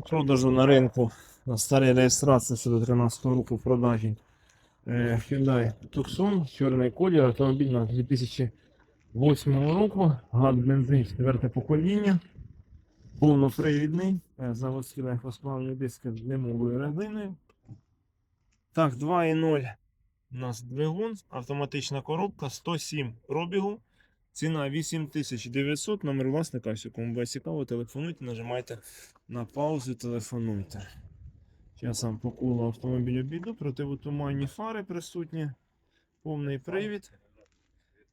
продажу на ринку на старій реєстрації ще до 13 року в продажі. Е, Hyundai Tucson, чорний колір, автомобіль на 2008 року, газ бензин, четверте покоління, повнопривідний, е, заводські легкосплавні диски з лимовою резиною. Так, 2.0 у нас двигун, автоматична коробка, 107 пробігу. Ціна 8900, номер власника, все, буде цікаво, телефонуйте, нажимайте на паузу, телефонуйте. Я сам по колу автомобіль обійду, противотуманні фари присутні, повний привід,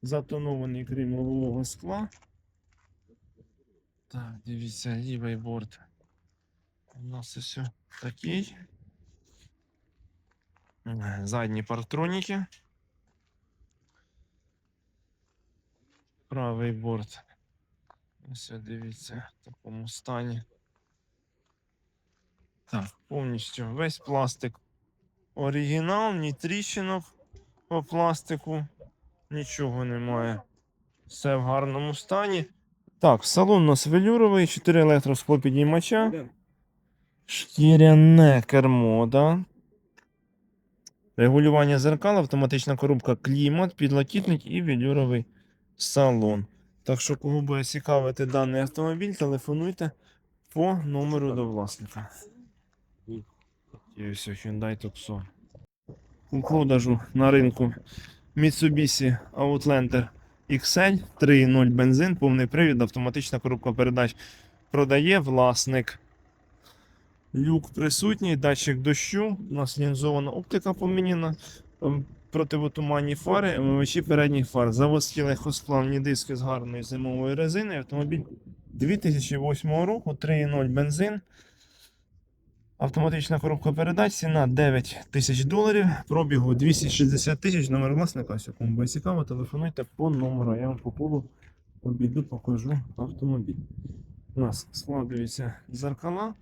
затонований крім лобового скла. Так, дивіться, лівий борт. У нас все такий. Задні партроніки. Правий борт. Ось дивіться в такому стані. Так, повністю весь пластик. Оригінал, ні тріщинок по пластику. Нічого немає. Все в гарному стані. Так, салон у нас велюровий, 4 електросклопідіймача. Шкіряне кермо, да? Регулювання зеркал, автоматична коробка клімат, підлокітник і велюровий салон. Так що, кого буде цікавити даний автомобіль, телефонуйте по номеру до власника. І Hyundai Tucson. У продажу на ринку Mitsubishi Outlander XL 3.0 бензин, повний привід, автоматична коробка передач. Продає власник. Люк присутній, датчик дощу, у нас лінзована оптика поміняна, ем, противотуманні фари, омивачі передніх фар, заводські легкосплавні диски з гарною зимовою резиною. Автомобіль 2008 року, 3.0 бензин. Автоматична коробка передач, ціна 9 тисяч доларів, пробігу 260 тисяч, номер власника, кому буде цікаво, телефонуйте по номеру, я вам по полу обійду, покажу автомобіль. У нас складуються зеркала,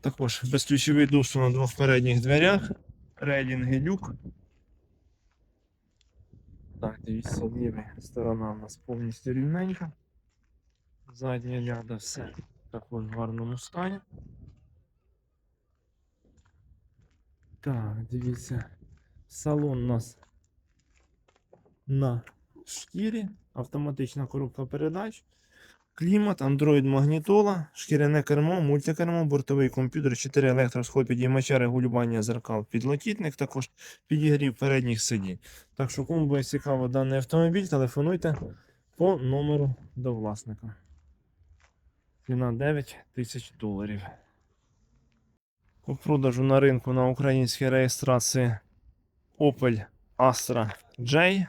також безключовий доступ на двох передніх дверях, рейлінги люк. Так, дивіться, ліва сторона у нас повністю рівненька. Задня ляда все також в гарному стані. Так, дивіться. Салон у нас на шкірі, автоматична коробка передач, клімат, Android магнітола, шкіряне кермо, мультикермо, бортовий комп'ютер, 4 електросхопідіймача, регулювання зеркал, підлокітник, також підігрів передніх сидінь. Так що, кому буде цікаво даний автомобіль, телефонуйте по номеру до власника. Ціна 9 тисяч доларів. У продажу на ринку на українській реєстрації Opel Astra J.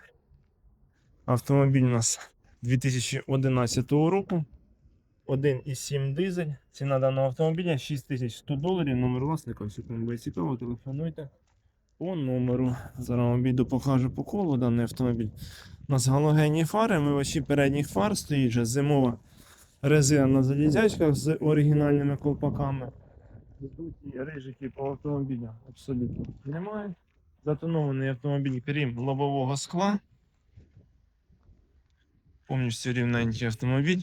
Автомобіль у нас 2011 року. 1,7 дизель. Ціна даного автомобіля 6100 доларів. Номер власника, все кому буде цікаво, телефонуйте по номеру. Зараз вам обійду покажу по колу даний автомобіль. У нас галогенні фари, мивачі передніх фар стоїть вже зимова резина на залізячках з оригінальними колпаками. Тут рижики по автомобілю абсолютно немає. Затонований автомобіль, крім лобового скла. Повністю рівненький автомобіль.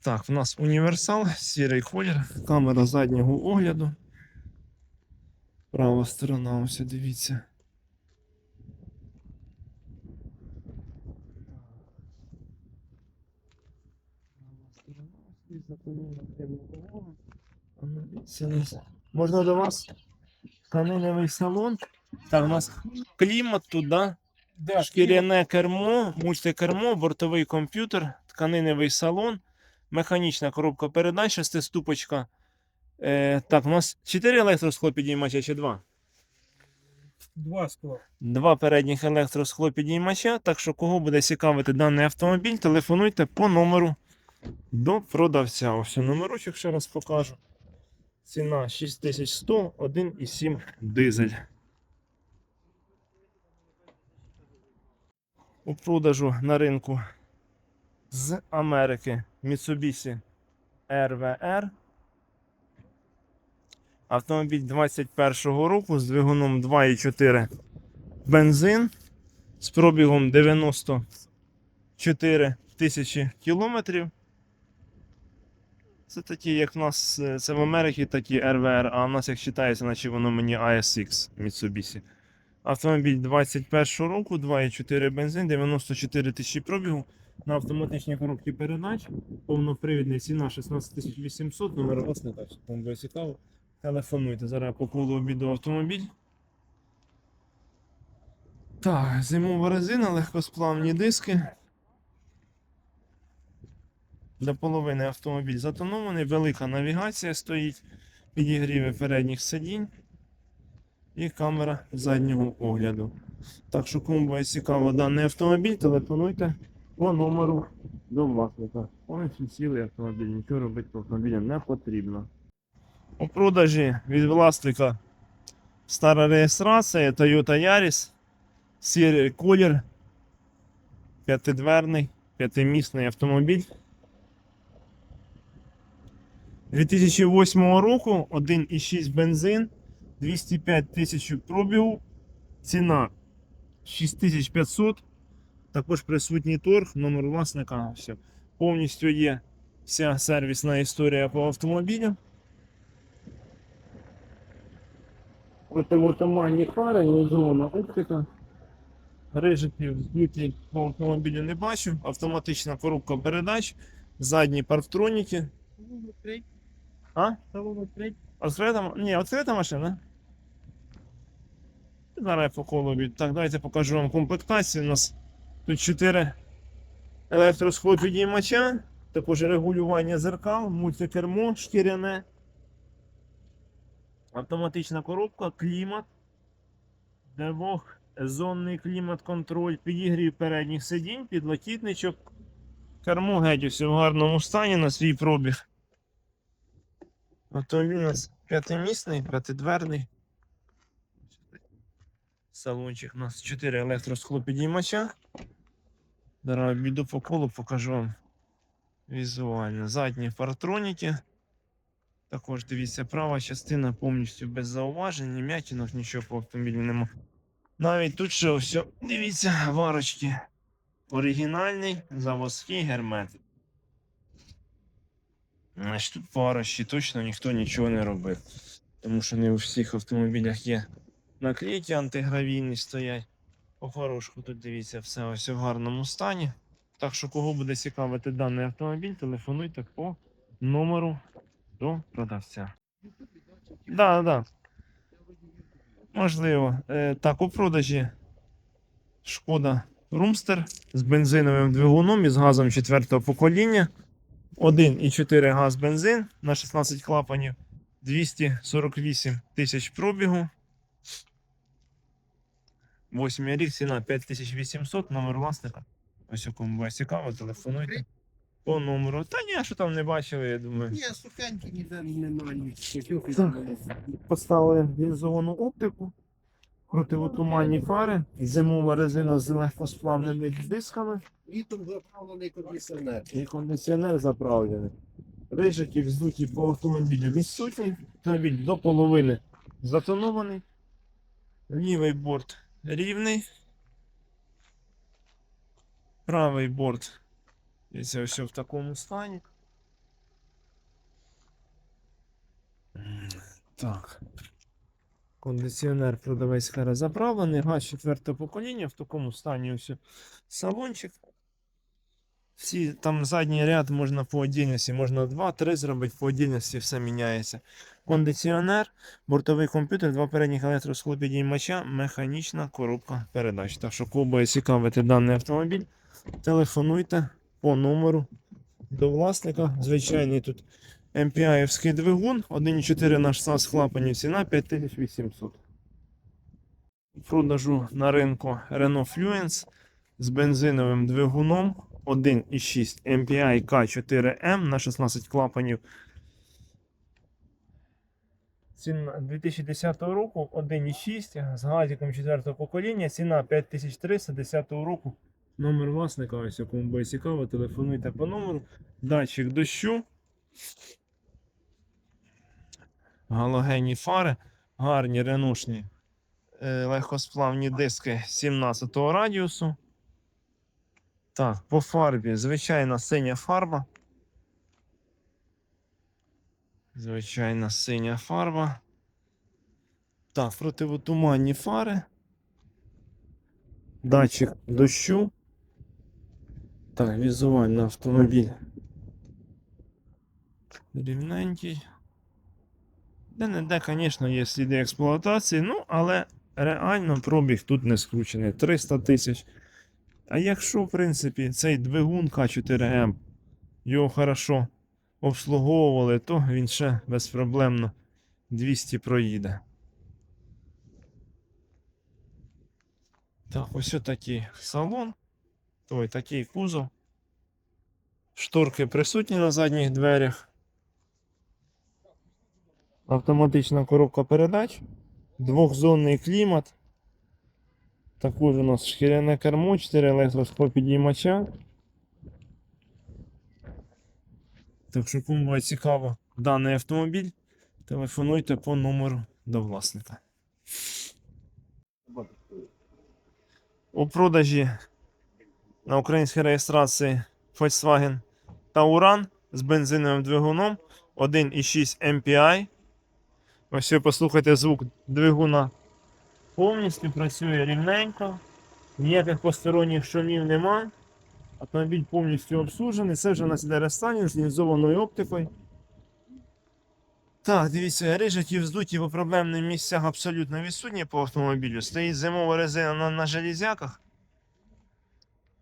Так, в нас універсал, сірий колір, камера заднього огляду. Права сторона, ось дивіться. Можна до вас? Тканиневий салон. Так, у нас клімат тут, да? Да, Шкіряне кермо, мультикермо, бортовий комп'ютер, тканиневий салон, механічна коробка передач, шестиступочка. Е, так, у нас 4 електросхлопідіймача чи 2? Два скла. Два передніх електросхлопідіймача. Так що, кого буде цікавити даний автомобіль, телефонуйте по номеру до продавця. Ось номерочок ще раз покажу. Ціна 6100, 1,7 дизель. У продажу на ринку з Америки Mitsubishi RVR. Автомобіль 21-го року з двигуном 2,4 бензин з пробігом 94 тисячі кілометрів. Це такі, як в нас, е, це в Америці такі РВР, а в нас як вважається, наче воно мені ASX Mitsubishi. Автомобіль 21 року, 2,4 бензин, 94 тисячі пробігу. На автоматичній коробці передач. Повнопривідна ціна 16 800, номер власника, кому буде цікаво. Телефонуйте. Зараз по колу обіду автомобіль. Так, зимова резина, легкосплавні диски. До половини автомобіль затонований, велика навігація стоїть, підігріви передніх сидінь і камера заднього огляду. Так що, кому буде цікаво даний автомобіль, телефонуйте по номеру до власника. Повністю цілий автомобіль, нічого робити по автомобілю не потрібно. У продажі від власника стара реєстрація Toyota Yaris, сірий колір, п'ятидверний, п'ятимісний автомобіль. 2008 року 1,6 бензин, 205 тисяч пробігу, ціна 6500. Також присутній торг, номер власника. Все. Повністю є вся сервісна історія по автомобілю. Противотуманні фари, неозована оптика. Рижиків збитих по автомобілю не бачу. Автоматична коробка передач, задні парктроніки. А? Открита? м- Ні, відкрита машина. Зараз по колу від. Так, давайте покажу вам комплектацію. У нас тут 4 електросхлопідіймача, також регулювання зеркал, мультикермо, шкіряне. Автоматична коробка, клімат. Двохзонний клімат-контроль, підігрів передніх сидінь, підлокітничок. Кермо геть усе в гарному стані на свій пробіг. Автомобіль у нас п'ятимісний, п'ятидверний. Салончик у нас 4 електросклопідіймача. Зараз біду по колу, покажу вам візуально. Задні фартроніки. Також дивіться, права частина повністю без зауважень, ні м'ятінок, нічого по автомобілю нема. Навіть тут ще все, дивіться, варочки. Оригінальний заводський гермет. Значить, тут парощі точно ніхто нічого не робив. Тому що не у всіх автомобілях є наклейки антигравійні стоять. По хорошку тут дивіться, все ось в гарному стані. Так що, кого буде цікавити даний автомобіль, телефонуйте по номеру до продавця. Да, да. Можливо. Е, так, у продажі Шкода Румстер з бензиновим двигуном і з газом четвертого покоління. 1,4 газ бензин на 16 клапанів, 248 тисяч пробігу. Восьмий рік, ціна 5800, номер власника. Ось у кому буде цікаво, телефонуйте. По номеру. Та ні, що там не бачили, я думаю. Ні, сухенькі ніде немає. Поставили лінзовану оптику, противотуманні фари, зимова резина з легкосплавними дисками Літом заправлений кондиціонер. і кондиціонер заправлений. Рижики вздуті по автомобілю відсутні. Автомобіль до половини затонований. Лівий борт рівний. Правий борт. І це все в такому стані. Так. Кондиціонер продавець зараз заправлений, газ четвертого покоління, в такому стані ось салончик. Всі там задній ряд можна по отдільності, можна 2-3 зробити, по отдільності все міняється. Кондиціонер, бортовий комп'ютер, два передніх електросхлопідіймача, механічна коробка передач. Так що, кого цікавити даний автомобіль, телефонуйте по номеру до власника. Звичайний тут MPI-овський двигун, 1,4 на 16 клапанів, ціна 5800. У продажу на ринку Renault Fluence з бензиновим двигуном 1,6 MPI K4M на 16 клапанів. Ціна 2010 року 1,6 з газиком 4 покоління. Ціна 5300 10 року. Номер власника, ось якому буде цікаво, телефонуйте по номеру. Датчик дощу. Галогенні фари, гарні ренушні е, легкосплавні диски 17 радіусу. Так, по фарбі звичайна синя фарба. Звичайна синя фарба. Так, противотуманні фари. Датчик дощу. Так, візуально автомобіль. Рівненький. Де-не-де, звісно, є сліди експлуатації, ну, але реально пробіг тут не скручений. 300 тисяч. А якщо, в принципі, цей двигун К4М його хорошо обслуговували, то він ще безпроблемно 200 проїде. Так, ось такий салон. Ой, такий кузов. Шторки присутні на задніх дверях. Автоматична коробка передач. Двохзонний клімат. Також у нас шкіряне кермо, 4 електросклопідіймача. Так що кому цікаво даний автомобіль, телефонуйте по номеру до власника. У продажі на українській реєстрації Volkswagen Tauran з бензиновим двигуном 1,6 MPI. Ось ви послухайте звук двигуна. Повністю працює рівненько. Ніяких посторонніх шумів нема. Автомобіль повністю обслужений. Це вже у нас іде рестайлінг з лінзованою оптикою. Так, дивіться, рижаті вздуті по проблемних місцях абсолютно відсутні по автомобілю. Стоїть зимова резина на, на железяках.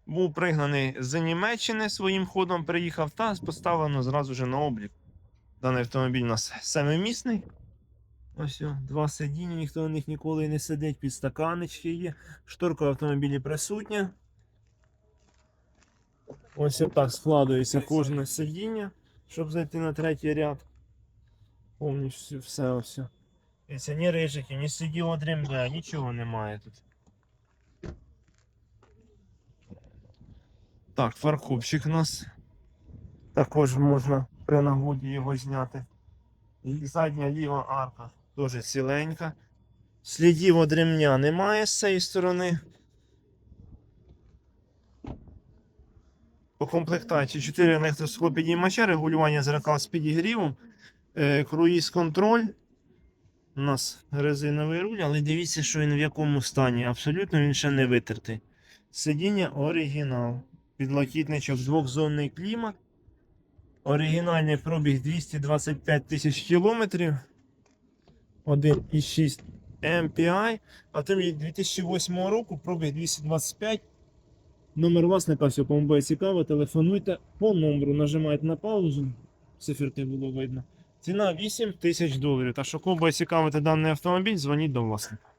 Був пригнаний з Німеччини своїм ходом, приїхав та поставлено зразу ж на облік. Даний автомобіль у нас семимісний. Ось о, два сидіння, ніхто на них ніколи не сидить, підстаканечки є. Шторка в автомобілі присутня. Ось отак складується кожне сидіння, щоб зайти на третій ряд. Повністю все ось. Дивіться, ні рижиків, ні сиділо дрімбе, нічого немає тут. Так, фаркопчик у нас. Також можна при нагоді його зняти. І задня ліва арка теж ціленька. Слідів від ремня немає з цієї сторони. По комплектації 4 електросклопідіймача, регулювання зеркал з підігрівом, е, круїз контроль. У нас резиновий руль, але дивіться, що він в якому стані. Абсолютно він ще не витертий. Сидіння оригінал. Підлокітничок, двохзонний клімат. Оригінальний пробіг 225 тисяч кілометрів. 1,6 MPI. Автомобіль 2008 року, пробіг 225. Номер власника, все, кому буде цікаво, телефонуйте по номеру, нажимайте на паузу. Циферки було видно. Ціна 8 тисяч доларів. Та що кому буде цікавити даний автомобіль, дзвоніть до власника.